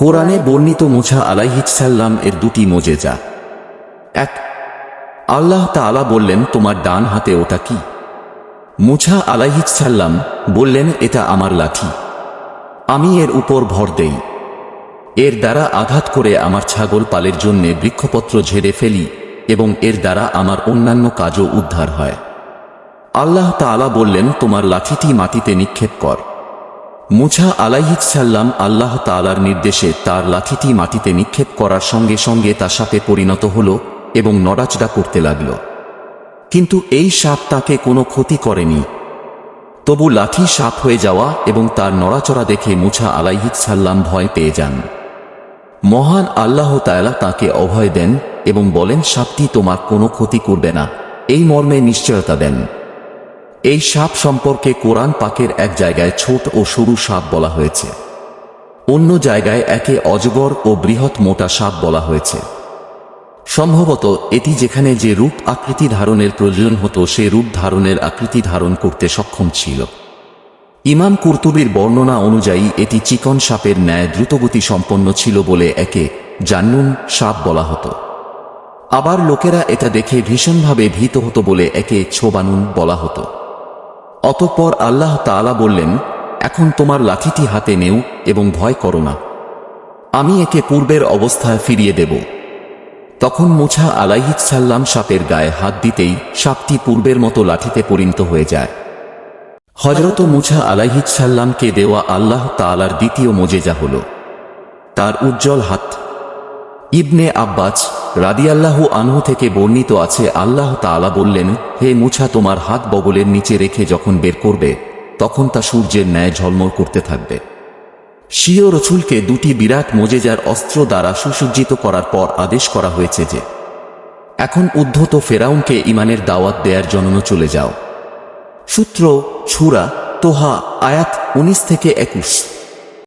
কোরআনে বর্ণিত মুছা আলাইহিসাল্লাম এর দুটি মোজেজা। এক, আল্লাহ তাআলা বললেন, তোমার ডান হাতে ওটা কি? মুছা আলাইহিসাল্লাম বললেন, এটা আমার লাঠি। আমি এর উপর ভর দেই। এর দ্বারা আঘাত করে আমার ছাগল পালের জন্য বৃক্ষপত্র ঝেড়ে ফেলি এবং এর দ্বারা আমার অন্যান্য কাজও উদ্ধার হয়। আল্লাহ তাআলা বললেন, তোমার লাঠিটি মাটিতে নিক্ষেপ কর। মুছা আলাইহিসাল্লাম আল্লাহ তাআলার নির্দেশে তার লাঠিটি মাটিতে নিক্ষেপ করার সঙ্গে সঙ্গে তা সাপে পরিণত হল এবং নড়াচড়া করতে লাগল। কিন্তু এই সাপ তাকে কোনো ক্ষতি করেনি। তবু লাঠি সাপ হয়ে যাওয়া এবং তার নড়াচড়া দেখে মুছা আলাইহিসাল্লাম ভয় পেয়ে যান। মহান আল্লাহ তাআলা তাকে অভয় দেন এবং বলেন, সাপটি তোমার কোনো ক্ষতি করবে না। এই মর্মে নিশ্চয়তা দেন। এই সাপ সম্পর্কে কোরআন পাকের এক জায়গায় ছোট ও সরু সাপ বলা হয়েছে। অন্য জায়গায় একে অজগর ও বৃহৎ মোটা সাপ বলা হয়েছে। সম্ভবত এটি যেখানে যে রূপ আকৃতি ধারণের প্রয়োজন হতো, সে রূপ ধারণের আকৃতি ধারণ করতে সক্ষম ছিল। ইমাম কুর্তুবির বর্ণনা অনুযায়ী, এটি চিকন সাপের ন্যায় দ্রুতগতি সম্পন্ন ছিল বলে একে জান্নুন সাপ বলা হতো। আবার লোকেরা এটা দেখে ভীষণভাবে ভীত হতো বলে একে ছোবানুন বলা হতো। অতঃপর আল্লাহ তাআলা বললেন, এখন তোমার লাঠিটি হাতে নেও এবং ভয় করো না। আমি একে পূর্বের অবস্থায় ফিরিয়ে দেব। তখন মুছা আলাইহিসাল্লাম সাপের গায়ে হাত দিতেই সাপটি পূর্বের মতো লাঠিতে পরিণত হয়ে যায়। হজরত মুছা আলাইহিসাল্লামকে দেওয়া আল্লাহ তাআলার দ্বিতীয় মোজেজা হল, তার উজ্জ্বল হাত ইবনে আব্বাস রাদিয়াল্লাহু আনহু থেকে বর্ণিত আছে, আল্লাহ তাআলা বললেন, হে মুছা তোমার হাত বগলের নিচে রেখে যখন বের করবে, তখন তা সূর্যের ন্যায় ঝলমল করতে থাকবে। শিও রসুলকে দুটি বিরাট মোজেজার অস্ত্র দ্বারা সুসজ্জিত করার পর আদেশ করা হয়েছে যে, এখন উদ্ধত ফেরাউনকে ইমানের দাওয়াত দেয়ার জন্য চলে যাও। সূত্র ছুরা তোহা, আয়াত উনিশ থেকে একুশ।